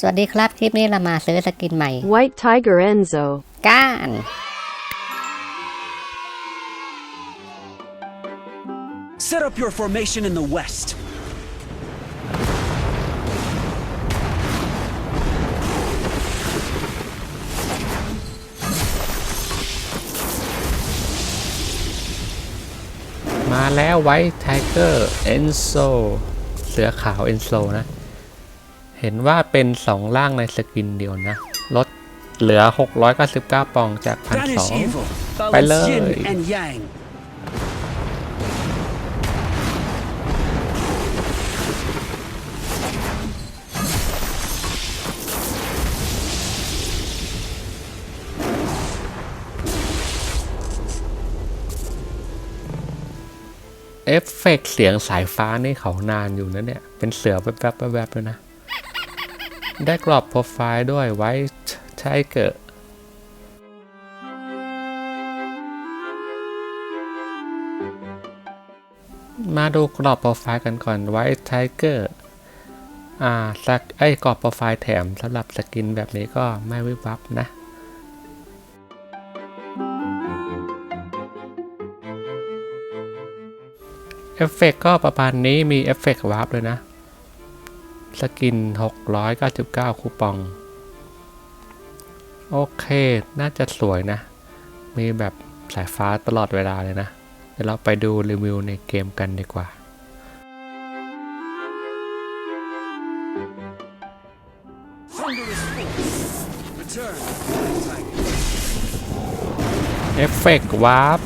สวัสดีครับ คลิปนี้เรามาซื้อสกินใหม่ White Tiger Enzo. ก้าน Set up your formation in the west. มาแล้วไว้ไทเกอร์เอนโซเสือขาวเอนโซนะ เห็นว่าเป็นสองล่างในสกินเดียวนะ ลดเหลือ 699 ปองจาก Banish 1,200 evil. Bye, Balance yin Lloyd. and yang. เอฟเฟกต์เสียงสายฟ้านี่เขานานอยู่นะเนี่ย เป็นเสือแวบๆแวบๆเลยนะ ได้กรอบโปรไฟล์ด้วยไว้ใช้เกิดมาดูกรอบโปรไฟล์กันก่อนไว้ไทเกอร์อ่าสักไอ้กรอบโปรไฟล์แถมสำหรับสกินแบบนี้ก็ไม่วิบวับนะ เอฟเฟกต์ก็ประมาณนี้มีเอฟเฟกต์วาร์ปเลยนะ สกิน 699 คูปอง โอเค น่าจะสวยนะ มีแบบสายฟ้าตลอดเวลาเลยนะ เดี๋ยวเราไปดูรีวิวในเกมกันดีกว่า Thunderous force. Return. Tiger. เอฟเฟกต์วาร์ป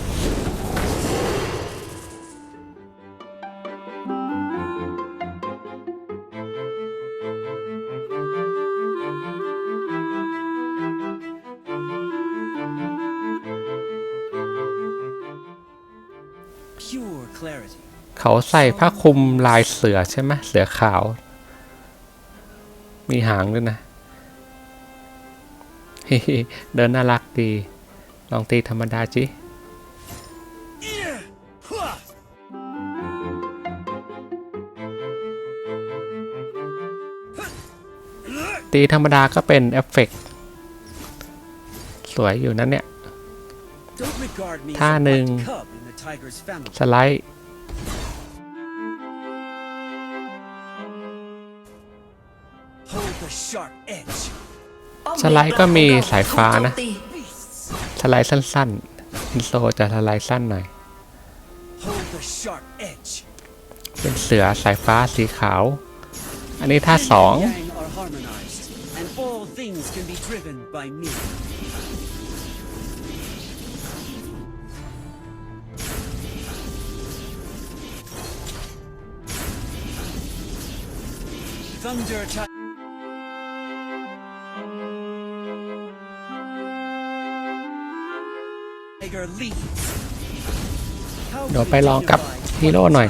เขาใส่ผ้าคลุมลายเสือใช่ไหมเสือขาว มีหางด้วยนะ เดินน่ารักดี ลองตีธรรมดาจิตีธรรมดาก็เป็นเอฟเฟกต์สวยอยู่นั้นเนี่ย ท่า a หนึ่ง white cub in the tiger's family. สไลด์ Hold the sharp edge. สไลด์ก็มีสายฟ้านะ Beasts. สไลด์สั้นๆอินโซจะสไลด์สั้นหน่อย Hold the sharp edge. เป็นเสือสายฟ้าสีขาว อันนี้ท่า Yin สอง Thunder Ti- Tiger leads. เดี๋ยวไปลองกับฮีโร่หน่อย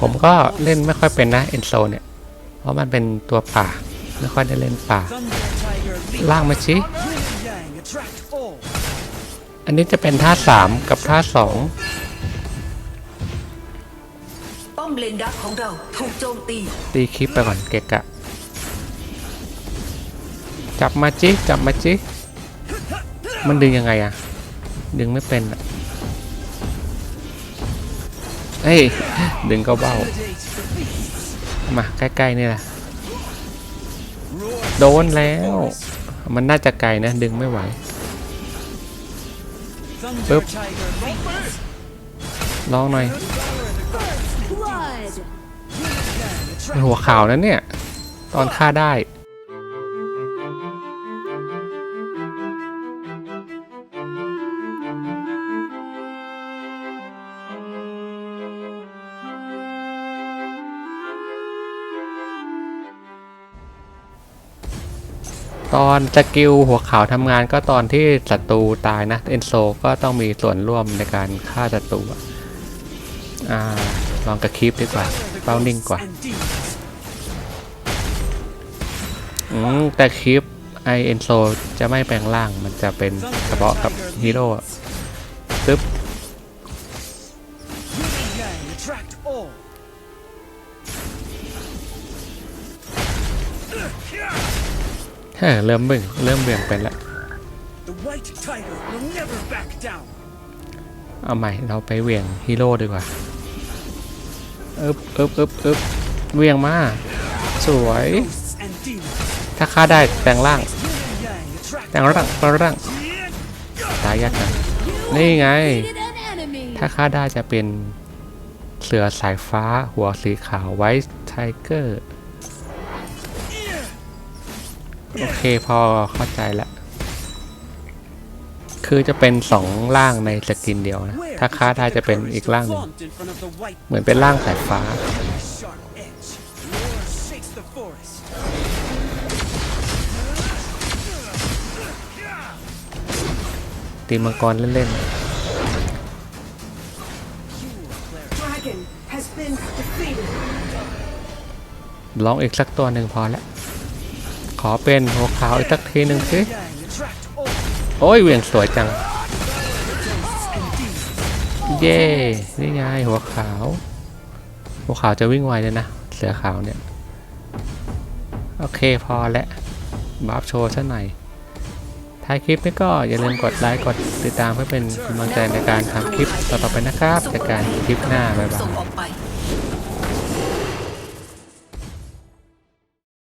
ผมก็เล่นไม่ค่อยเป็นนะเอนโซเนี่ย เพราะมันเป็นตัวป่า ไม่ค่อยได้เล่นป่า ล่างมาชิ Yin and yang attract all. อันนี้จะเป็นท่าสามกับท่าส องป้อมเลนดักของเราถูกโจมตี ตีคลิปไปก่อนเกะกะ จับมาจิจับมาจิมันดึงยังไงอะดึงไม่เป็นอะเฮ้ย ดึงก็เบ้า มาใกล้ๆนี่แหละ โดนแล้ว มันน่าจะไกลนะ ดึงไม่ไหว Thunder Boop. Tiger leads. ลองหน่อย มันหัวข่าวนั้นเนี่ย ตอนฆ่าได้ตอนสกิลหัวขาวทำงานก็ตอนที่ศัตรูตายนะเอนโซก็ต้องมีส่วนร่วมในการฆ่าศัตรูอ่าลองกระคลิปดีกว่า เป้านิ่ง ghosts กว่า and demons. อืม แต่คลิปไอเอนโซจะไม่แปลงร่างมันจะเป็นเฉพาะกับฮีโร่อะปึ๊บ Yin and yang attract all. เฮ้ยเริ่มบึ้งเริ่มเบี่ยงเป็นแล้ว The white tiger will never back down. เอาใหม่เราไปเหวี่ยงฮีโร่ดีกว่า อึบอึบอึบอึบเวียงมา สวย ถ้าฆ่าได้แปลงร่าง แปลงร่างแปลงร่างตายยากจังนี่ไง ถ้าฆ่าได้จะเป็นเสือสายฟ้าหัวสีขาวไว้ไทเกอร์ โอเคพอเข้าใจและ คือจะเป็นสองร่างในสกินเดียวนะ Where ถ้าฆ่าได้จะเป็นอีกร่างหนึ่ง flaunt in front of the white เหมือนเป็นร่างสายฟ้า sharp edge. Roar shakes the forest. ตีมังกรเล่น Dragon has been defeated ๆลองอีกสักตัวหนึ่งพอแล้ว ขอเป็นหัวขาวอีกสักทีหนึ่งสิ Yang attract all โอ้ยเวียงสวยจัง เย้ นี่ไงหัวขาว หัวขาวจะวิ่งไวเลยนะ เสือขาวเนี่ย โอเคพอแล้วบัฟโชว์ซะหน่อยท้ายคลิปนี้ก็อย่าลืมกดไลค์กดติดตามเพื่อเป็นกำลังใจในการทำคลิปต่อๆไปนะครับจากการคลิปหน้าบ๊ายบางย